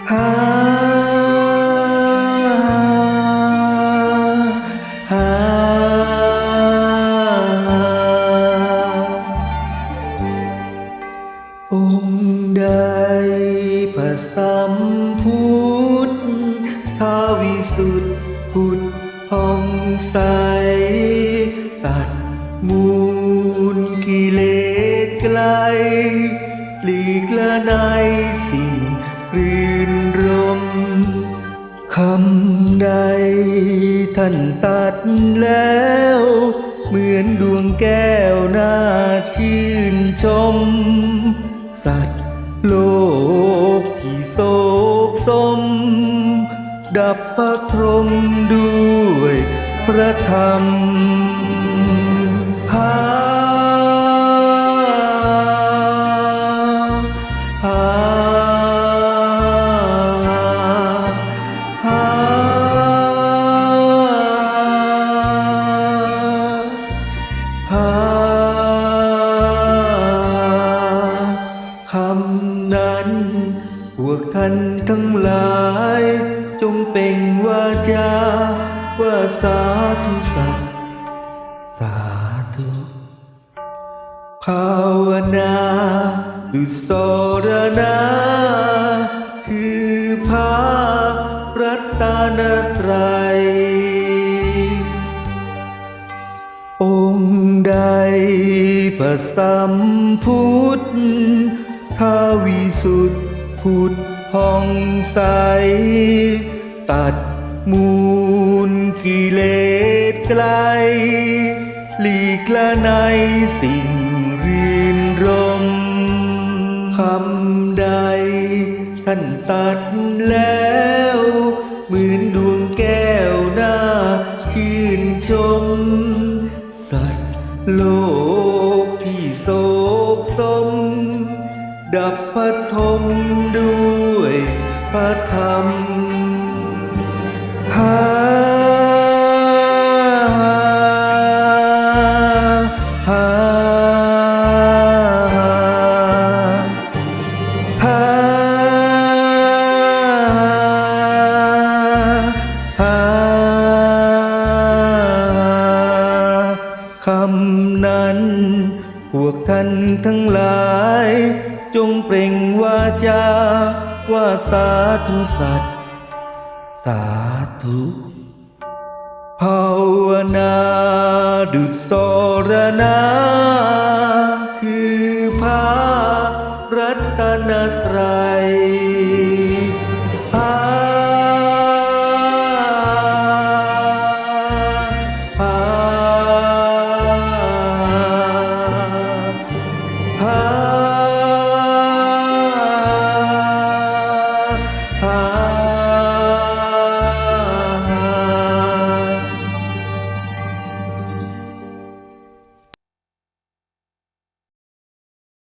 องค์ใดพระสัมพุทธทาวิสุทธิพุทธผ่องใส ตัดมูลกิเลสไกล หลีกละในสิ่ง คำใดท่านตัดแล้ว เหมือนดวงแก้วน่าชื่นชม สัตว์โลกที่โศกสม ดับพระพรหมด้วยพระธรรมหา วกท่านทั้งหลาย จงเปล่งวาจาว่าสาธุสัตว์สาธุภาวนาดุสรณาคือพระรัตนตรัย องค์ใดพระสัมพุทธทาวิสุทธ พุทธผ่องใส ตัดมูลกิเลสไกล หลีกละในสิ่งรื่นรมคำใด ท่านตัดแล้วเหมือนดวงแก้วหน้าชื่นชม สัตว์โลก ดับพระทมด้วยพระธรรมหาหาหาหาคำนั้นพวกท่านทั้งหลาย จงเปล่งวาจาว่าสาธุสัตว์สาธุภาวนาดุจสรณาคือพระรัตนตรัย